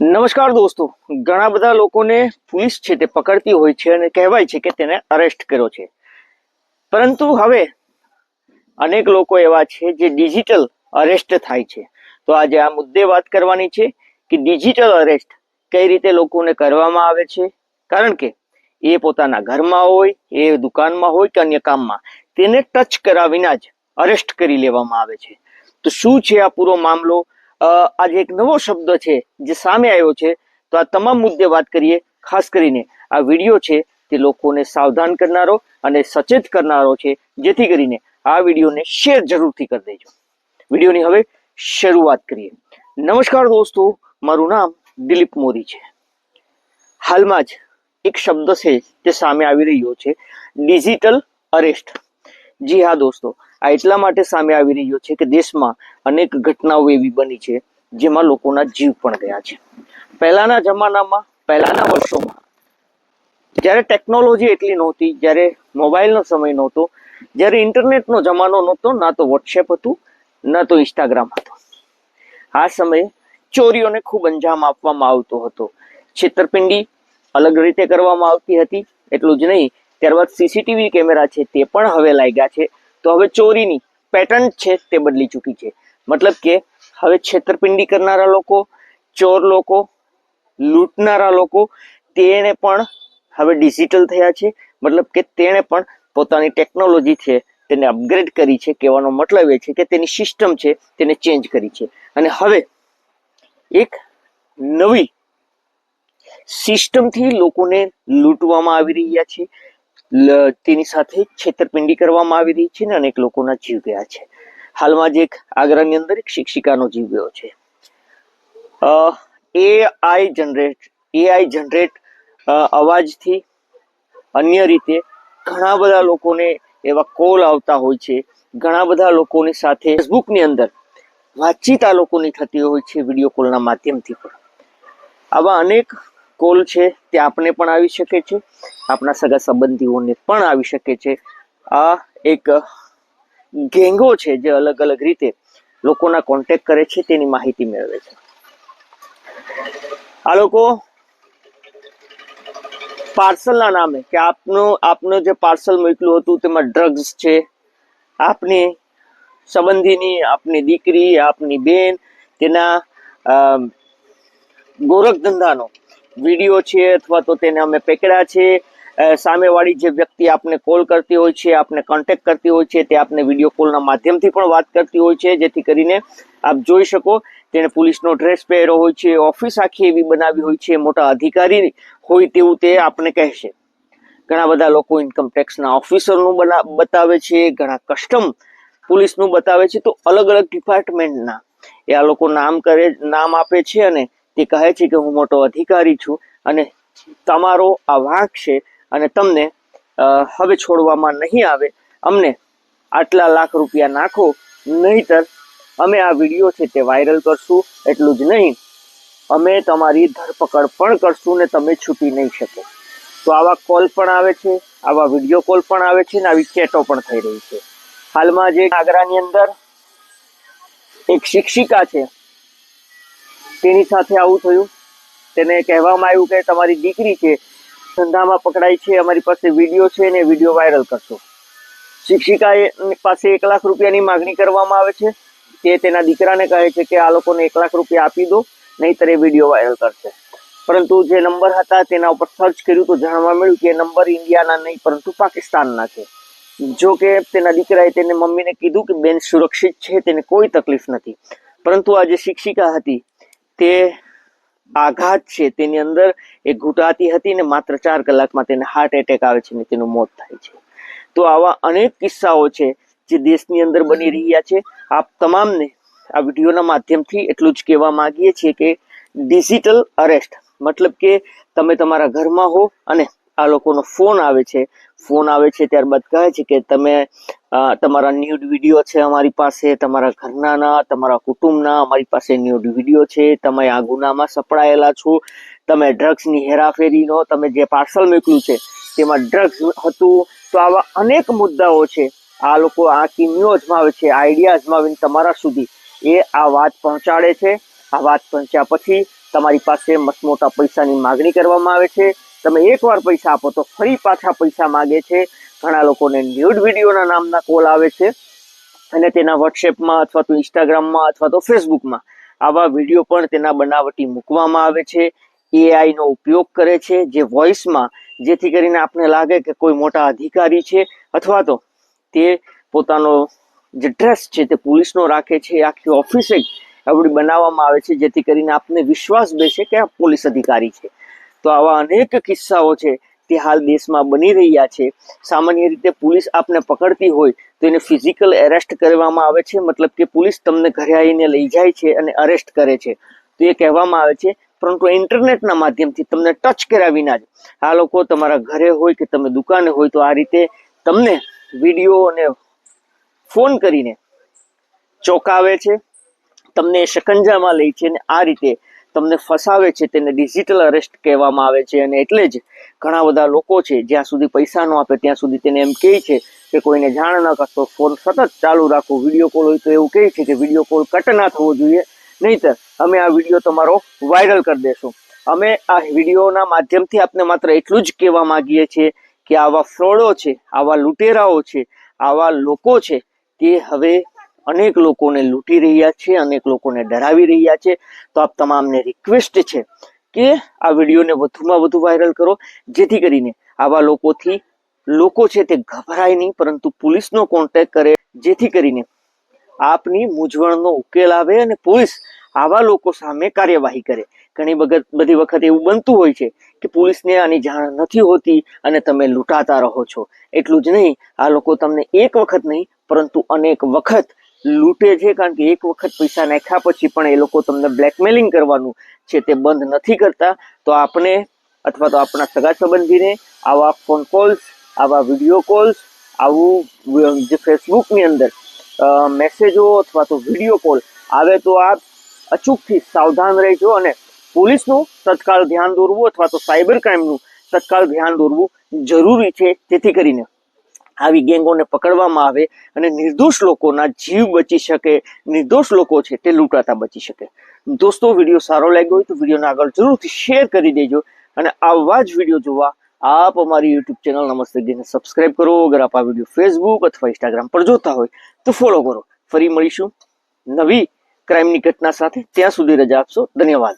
નમસ્કાર દોસ્તો. ઘણા બધા લોકોને પોલીસ છે તે પકડતી હોય છે અને કહેવાય છે કે તેને અરેસ્ટ કર્યો છે. પરંતુ હવે અનેક લોકો એવા છે જે ડિજિટલ અરેસ્ટ થાય છે. તો આજે આ મુદ્દે વાત કરવાની છે કે ડિજિટલ અરેસ્ટ કઈ રીતે લોકોને કરવામાં આવે છે? કારણ કે એ પોતાના ઘરમાં હોય, એ દુકાનમાં હોય કે અન્ય કામમાં, તેને ટચ કરાવીના જ અરેસ્ટ કરી લેવામાં આવે છે. તો શું છે આ પૂરો મામલો? આજે એક નવો શબ્દ છે જે સામે આવ્યો છે. તો આ તમામ મુદ્દે વાત કરીએ, ખાસ કરીને આ વીડિયો છે તે લોકોને સાવધાન કરનારો અને સચેત કરનારો છે. જેથી કરીને આ વિડીયોને શેર જરૂરથી કરી દેજો. વિડીયોની હવે શરૂઆત કરીએ. નમસ્કાર દોસ્તો, મારું નામ દિલીપ મોદી છે. હાલમાં જ એક શબ્દ છે તે સામે આવી રહ્યો છે. Digital arrest. જી હા દોસ્તો આ એટલા માટે સામે આવી રહ્યો છે કે દેશમાં અનેક ઘટનાઓ એવી બની છે જેમાં લોકોના જીવ પણ ગયા છે. પહેલાના જમાનામાં, પહેલાના વર્ષોમાં, જ્યારે ટેકનોલોજી એટલી નહોતી, જ્યારે મોબાઈલનો સમય નહોતો, જ્યારે ઇન્ટરનેટનો જમાનો નહોતો, ના તો વોટ્સએપ હતું, ના તો ઇન્સ્ટાગ્રામ હતું. આ સમયે ચોરીઓને ખૂબ અંજામ આપવામાં આવતો હતો. છેતરપિંડી અલગ રીતે કરવામાં આવતી હતી, એટલું જ નહીં, ત્યારબાદ સીસીટીવી કેમેરા છે તે પણ હવે લાગ્યા છે. તો હવે ચોરીની પેટર્ન છે તે બદલી ચૂકી છે. મતલબ કે હવે છેતરપિંડી કરનારા લોકો, ચોર લોકો, લૂંટનારા લોકો, તેણે પણ હવે ડિજિટલ થયા છે. મતલબ કે તેણે પણ પોતાની ટેકનોલોજી છે તેને અપગ્રેડ કરી છે, કહેવાનો મતલબ એ છે કે તેની સિસ્ટમ છે તેને ચેન્જ કરી છે. અને હવે એક નવી સિસ્ટમથી લોકોને લૂંટવામાં આવી રહ્યા છે. તેની સાથે છેતરપિંડી કરવામાં આવી રહી છે ને અનેક લોકોના જીવ ગયા છે. હાલમાં જ એક આગ્રાની અંદર એક શિક્ષિકાનો જીવ ગયો છે. એઆઈ જનરેટ એઆઈ જનરેટ અવાજથી અન્ય રીતે ઘણા બધા લોકોને એવા કોલ આવતા હોય છે. ઘણા બધા લોકોની સાથે ફેસબુકની અંદર વાતચીત આ લોકોની થતી હોય છે, વીડિયો કોલના માધ્યમથી પણ. આવા અનેક કોલ છે તે આપને પણ આવી શકે છે. આપણા સગા સંબંધીઓને પણ આવી શકે છે. આ એક ગેંગો છે જે અલગ અલગ રીતે લોકોના કોન્ટેક કરે છે, તેની માહિતી મેળવે છે. આ લોકો પાર્સલના નામે કે આપનું આપનું જે પાર્સલ મોકલ્યું હતું તેમાં ડ્રગ્સ છે. આપની સંબંધીની, આપની દીકરી, આપની બેન, તેના ગોરખ ધંધાનો વીડિયો છે અથવા તો તેને અમે પકડ્યા છે. સામેવાળી જે વ્યક્તિ આપને કોલ કરતી હોય છે, આપને કોન્ટેક્ટ કરતી હોય છે, તે આપને વીડિયો કોલના માધ્યમથી પણ વાત કરતી હોય છે. જેથી કરીને આપ જોઈ શકો, તેણે પોલીસનો ડ્રેસ પહેર્યો હોય છે, ઓફિસ આખી એવી બનાવી હોય છે, મોટા અધિકારી હોય તેવું તે આપને કહેશે. ઘણા બધા લોકો ઇન્કમ ટેક્સના ઓફિસરનું બના, બતાવે છે, ઘણા કસ્ટમ પોલીસનું બતાવે છે. તો અલગ અલગ ડિપાર્ટમેન્ટના એ આ લોકો નામ કરે, નામ આપે છે અને તે કહે છે કે હું મોટો અધિકારી છું અને તમારો આ વાંક છે અને તમને હવે છોડવામાં નહીં આવે. અમને આટલા લાખ રૂપિયા નાખો, નહીતર અમે આ વીડિયો છે તે વાયરલ કરશું. એટલું જ નહીં, અમે તમારી ધરપકડ પણ કરશું ને તમે છૂટી નહીં શકો. તો આવા કોલ પણ આવે છે, આવા વીડિયો કોલ પણ આવે છે ને આવી ચેટો પણ થઈ રહી છે. હાલમાં જે આગ્રાની અંદર એક શિક્ષિકા છે તેની સાથે આવું થયું. તેને કહેવામાં આવ્યું કે તમારી દીકરી છે, ધંધામાં પકડાઈ છે, અમારી પાસે વીડિયો છે ને વીડિયો વાયરલ કરશો. શિક્ષિકાએ પાસે એક લાખ રૂપિયાની માગણી કરવામાં આવે છે. તે તેના દીકરાને કહે છે કે આ લોકોને એક લાખ રૂપિયા આપી દો, નહીંતર એ વીડિયો વાયરલ કરશે. પરંતુ જે નંબર હતા તેના ઉપર સર્ચ કર્યું તો જાણવા મળ્યું કે નંબર ઇન્ડિયાના નહીં, પરંતુ પાકિસ્તાનના છે. જો કે તેના દીકરાએ તેને મમ્મીને કીધું કે બેન સુરક્ષિત છે, તેને કોઈ તકલીફ નથી. પરંતુ આ જે શિક્ષિકા હતી તે આઘાત છે. તેની અંદર એ ઘૂંટાતી હતી ને માત્ર ચાર કલાકમાં તેને હાર્ટ એટેક આવે છે ને તેનું મોત થાય છે. તો આવા અનેક કિસ્સાઓ છે જે દેશની અંદર બની રહ્યા છે. આપ તમામને આ વિડીયોના માધ્યમથી એટલું જ કહેવા માંગીએ છીએ કે ડિજિટલ અરેસ્ટ મતલબ કે તમે તમારા ઘરમાં હો અને આ લોકોનો ફોન આવે છે. ફોન આવે છે ત્યારબાદ કહે છે કે તમે તમારા ન્યૂડ વીડિયો છે અમારી પાસે, તમારા ઘરનાના, તમારા કુટુંબના, અમારી પાસે ન્યૂડ વીડિયો છે, તમે આ ગુનામાં સપડાયેલા છો, તમે ડ્રગ્સની હેરાફેરીનો તમે જે પાર્સલ મોકલ્યું છે, તેમાં ડ્રગ્સ હતું, તો આવા અનેક મુદ્દાઓ છે. આ લોકો આ કિમિયો અજમાવે છે આઈડિયા અજમાવીને તમારા સુધી એ આ વાત પહોંચાડે છે. આ વાત પહોંચ્યા પછી તમારી પાસે મસમોટા પૈસાની માગણી કરવામાં આવે છે. તમે એકવાર પૈસા આપો તો ફરી પાછા પૈસા માગે છે. ઘણા લોકોને ન્યૂડ વિડીયોના નામના કોલ આવે છે. અને તેના વોટ્સએપમાં અથવા તો ઇન્સ્ટાગ્રામમાં અથવા તો ફેસબુકમાં આવા વીડિયો પણ તેના બનાવટી મૂકવામાં આવે છે. એઆઈનો ઉપયોગ કરે છે. જે વોઇસમાં જેથી કરીને આપને લાગે કે કોઈ મોટા અધિકારી છે અથવા તો તે પોતાનો જે ડ્રેસ છે તે પોલીસનો રાખે છે. આખી ઓફિસે આપણી બનાવવામાં આવે છે. જેથી કરીને આપને વિશ્વાસ બેસે કે આ પોલીસ અધિકારી છે. તો આવા અનેક કિસ્સાઓ છે તે હાલ દેશમાં બની રહ્યા છે. સામાન્ય રીતે પોલીસ આપને પકડતી હોય તો એને ફિઝિકલ એરેસ્ટ કરવામાં આવે છે. મતલબ કે પોલીસ તમને ઘરે આવીને લઈ જાય છે અને અરેસ્ટ કરે છે. તો એ કહેવામાં આવે છે, પરંતુ ઇન્ટરનેટના માધ્યમથી તમને ટચ કર્યા વિના જ આ લોકો તમારા ઘરે હોય કે તમે દુકાને હોય તો આ રીતે તમને વીડિયો અને ફોન કરીને ચોંકાવે છે. તમને શકંજામાં લઈ છે અને આ રીતે તમને ફસાવે છે તેને ડિજિટલ અરેસ્ટ કહેવામાં આવે છે અને એટલે જ ઘણા બધા લોકો છે જ્યાં સુધી પૈસા ન આપે ત્યાં સુધી તેને એમ કહે છે કે કોઈને જાણ ન કરતો. ફોન સતત ચાલુ રાખો. વીડિયો કોલ હોય તો એવું કહે છે કે વીડિયો કોલ કટ ના થવો જોઈએ. નહીતર અમે આ વીડિયો તમારો વાયરલ કરી દેશું. અમે આ વિડીયોના માધ્યમથી આપને માત્ર એટલું જ કહેવા માંગીએ છીએ કે આવા ફ્રોડો છે, આવા લૂંટેરાઓ છે, આવા લોકો છે તે હવે અનેક લોકોને લૂંટી રહ્યા છે, અનેક લોકોને ડરાવી રહ્યા છે. તો આપ તમામને રિક્વેસ્ટ છે કે આ વિડીયોને વધુમાં વધુ વાયરલ કરો, જેથી કરીને આવા લોકોથી લોકો છે તે ગભરાય નહીં, પરંતુ પોલીસનો કોન્ટેક્ટ કરે, જેથી કરીને આપની મૂંઝવણનો ઉકેલ આવે અને પોલીસ આવા લોકો સામે કાર્યવાહી કરે. ઘણી વખત, બધી વખત એવું બનતું હોય છે કે પોલીસને આની જાણ નથી હોતી અને તમે લૂંટાતા રહો છો. એટલું જ નહીં, આ લોકો તમને એક વખત નહીં, પરંતુ અનેક વખત લૂંટે છે કારણ કે એક વખત પૈસા નાખ્યા પછી પણ એ લોકો તમને બ્લેકમેલિંગ કરવાનું છે તે બંધ નથી કરતા. તો આપણે અથવા તો આપણા સગા સંબંધીને આવા ફોન કોલ્સ આવા વીડિયો કોલ્સ આવું જે ફેસબુકની અંદર મેસેજો અથવા તો વીડિયો કોલ આવે તો આપ અચૂકથી સાવધાન રહેજો અને પોલીસનું તત્કાળ ધ્યાન દોરવું અથવા તો સાયબર ક્રાઇમનું તત્કાળ ધ્યાન દોરવું જરૂરી છે. તેથી કરીને આવી ગેંગોને પકડવામાં આવે અને નિર્દોષ લોકોના જીવ બચી શકે, નિર્દોષ લોકો છે તે લૂંટાતા બચી શકે. દોસ્તો, વીડિયો સારો લાગ્યો હોય તો વિડીયોને આગળ જરૂરથી શેર કરી દેજો અને આવા જ વીડિયો જોવા આપ અમારી યુટ્યુબ ચેનલ નમસ્તે ગીને સબસ્ક્રાઇબ કરો. અગર આપ આ વીડિયો ફેસબુક અથવા ઇન્સ્ટાગ્રામ પર જોતા હોય તો ફોલો કરો. ફરી મળીશું નવી ક્રાઇમની ઘટના સાથે. ત્યાં સુધી રજા આપશો. ધન્યવાદ.